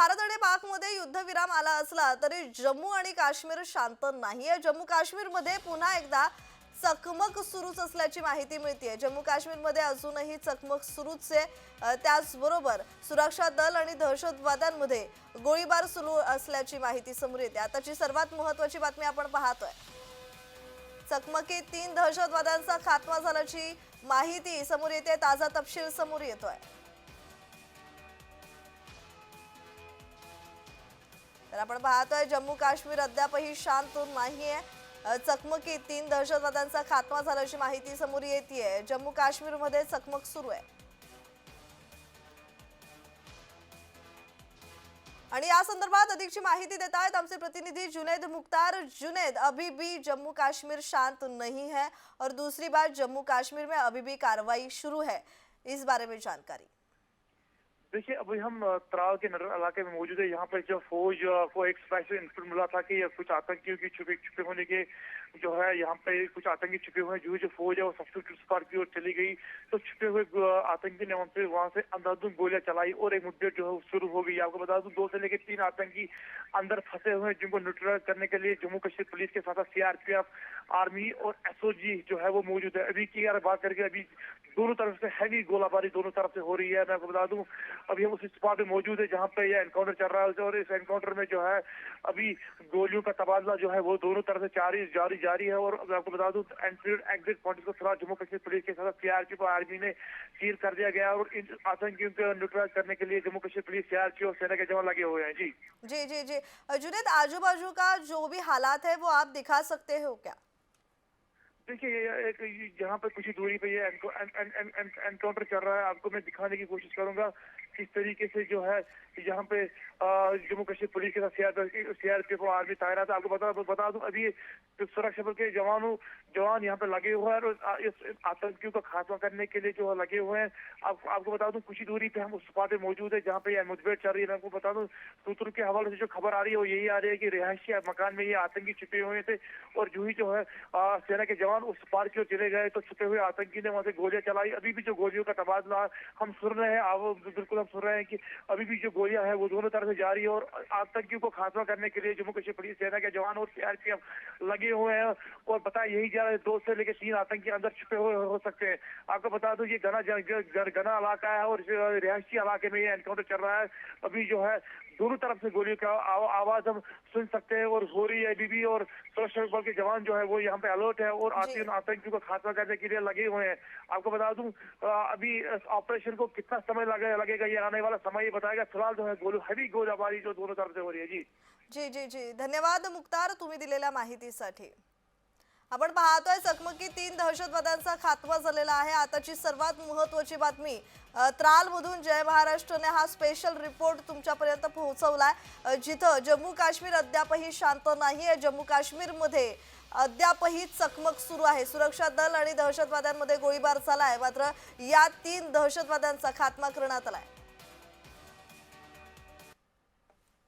भारत आणि पाकमध्ये युद्धविराम आला असला तरी जम्मू आणि काश्मीर शांत नाहीये. जम्मू काश्मीरमध्ये पुन्हा एकदा चकमक सुरूच असल्याची माहिती मिळते जम्मू काश्मीरमध्ये अजूनही चकमक सुरूच आहे त्याचबरोबर सुरक्षा दल आणि दहशतवाद्यांमध्ये गोळीबार सुरू असल्याची माहिती समोर येते. आताची सर्वात महत्वाची बातमी आपण पाहतोय. चकमकीत तीन दहशतवाद्यांचा खात्मा झाल्याची माहिती समोर येते. ताजा तपशील समोर येतोय. तर आपण पाहतोय जम्मू काश्मीर अद्यापही शांत नाहीये. आहे चकमकीत तीन दहशतवाद्यांचा खात्मा झाल्याची माहिती समोर येते जम्मू काश्मीरमध्ये चकमक सुरू आहे. आणि या संदर्भात अधिकची माहिती देत आहेत आमचे प्रतिनिधी जुनेद मुख्तार. जुनेद अभी भी जम्मू कश्मीर शांत नहीं है और दूसरी बात जम्मू कश्मीर में अभी भी कार्रवाई शुरू है। इस बारे में जानकारी। देखिए, अभी हम त्राल के नगर इलाके में मौजूद है। यहाँ पर जो फौज वो एक स्पेशल इंस्ट्रूमेंट मिला था कि कुछ आतंकियों की छुपे छुपे होने के जो है, यहाँ पे कुछ आतंकी छुपे हुए हैं, जो जो फौज है, वो सब्सिट्यूट स्क्वाड की ओर चली गई। तो छुपे हुए आतंकी ने वहाँ पे, वहाँ से अंधाधुंध गोलियाँ चलाई और एक मुठभेड़ जो है शुरू हो गई। आपको बता दूँ, दो से लेकर तीन आतंकी अंदर फंसे हुए जिनको न्यूट्रलाइज करने के लिए जम्मू कश्मीर पुलिस के साथ सीआरपीएफ आर्मी और एसओजी जो है, वो मौजूद है। अभी की अगर बात करके, अभी दोनों तरफ़ से हैवी गोलाबारी दोनों तरफ़ से हो रही है। मैं आपको बता दूँ, अभी हम उस स्पॉट में मौजूद है, जहाँ पे यह एनकाउंटर चल रहा है। और इस एनकाउंटर में जो है, अभी गोलियों का तबादला जो है, वो दोनों तरफ़ से जारी जारी जारी है और मैं आपको बता दूँ एंट्री एग्जिट पॉइंट को फ़िलहाल जम्मू कश्मीर पुलिस के साथ सीआरपी को आर्मी ने सील कर दिया गया और इन आतंकियों को न्यूट्रलाइज करने के लिए जम्मू कश्मीर पुलिस सीआरपी और सेना के जवान लगे हुए हैं। जी। जी जी जी। जुनेद आजू बाजू का जो भी हालात है वो आप दिखा सकते हो क्या? देखिए एक यहाँ पे कुछ ही दूरी पे ये एनको- एन- एन- एन- एन- एनकाउंटर चल रहा है। आपको मैं दिखाने की कोशिश करूँगा किस तरीके से जो है यहाँ पे जम्मू कश्मीर पुलिस के साथ सीआरपीएफ और आर्मी तैनात है। आपको बता बता दूँ अभी जो सुरक्षा बल के जवानों जवान यहाँ पे लगे हुए हैं और इस आतंकियों का खात्मा करने के लिए जो लगे हुए हैं। आप, आपको बता दूँ कुछ ही दूरी पे हम उस स्पॉट पे मौजूद है जहाँ पे ये मुठभेड़ चल रही है। आपको बता दूँ सूत्रों के हवाले से जो खबर आ रही है वो यही आ रही है कि रिहायशी मकान में ये आतंकी छुपे हुए थे और जो ही जो है सेना के जवान उस पार की ओर चले गए तो छुपे हुए आतंकी ने वहाँ से गोलियाँ चलाई। अभी भी जो गोलियों का तबादला हम सुन रहे हैं बिल्कुल हम सुन रहे हैं कि अभी भी जो गोलियाँ हैं वो दोनों तरफ़ से जारी है और आतंकियों को खात्मा करने के लिए जम्मू कश्मीर पुलिस सेना के जवान और सीआरपीएफ लगे हुए हैं। और बताया यही जा रहा है दो से लेकर तीन आतंकी अंदर छुपे हुए हो सकते हैं। आपको बता दूँ, ये घना घना इलाका है और रिहायशी इलाके में ये एनकाउंटर चल रहा है। अभी जो है दोनों तरफ़ से गोलियों का आव- आवाज़ हम सुन सकते हैं और हो रही है अभी भी और सुरक्षा बल के जवान जो है वो यहाँ पे अलर्ट है और आते आतंकियों को खात्मा करने के लिए लगे हुए हैं। आपको बता दूँ अभी इस ऑपरेशन को कितना समय लगे लगेगा ये आने वाला समय ही बताएगा। फ़िलहाल जो है गोली हरी गोलाबारी जो दोनों तरफ़ से हो रही है। जी। जी जी जी। धन्यवाद मुख्तार तुम्ही दिलेल्या माहितीसाठी. आपण पाहतोय चकमकी तीन दहशतवाद्यांचा खात्मा झालेला आहे. आताची सर्वात महत्वाची बातमी त्रालमधून जय महाराष्ट्रने हा स्पेशल रिपोर्ट तुमच्यापर्यंत पोहोचवलाय. जिथं जम्मू काश्मीर अद्यापही शांत नाही आहे. जम्मू काश्मीरमध्ये अद्यापही चकमक सुरू आहे. सुरक्षा दल आणि दहशतवाद्यांमध्ये गोळीबार झालाय. मात्र या तीन दहशतवाद्यांचा खात्मा करण्यात आहे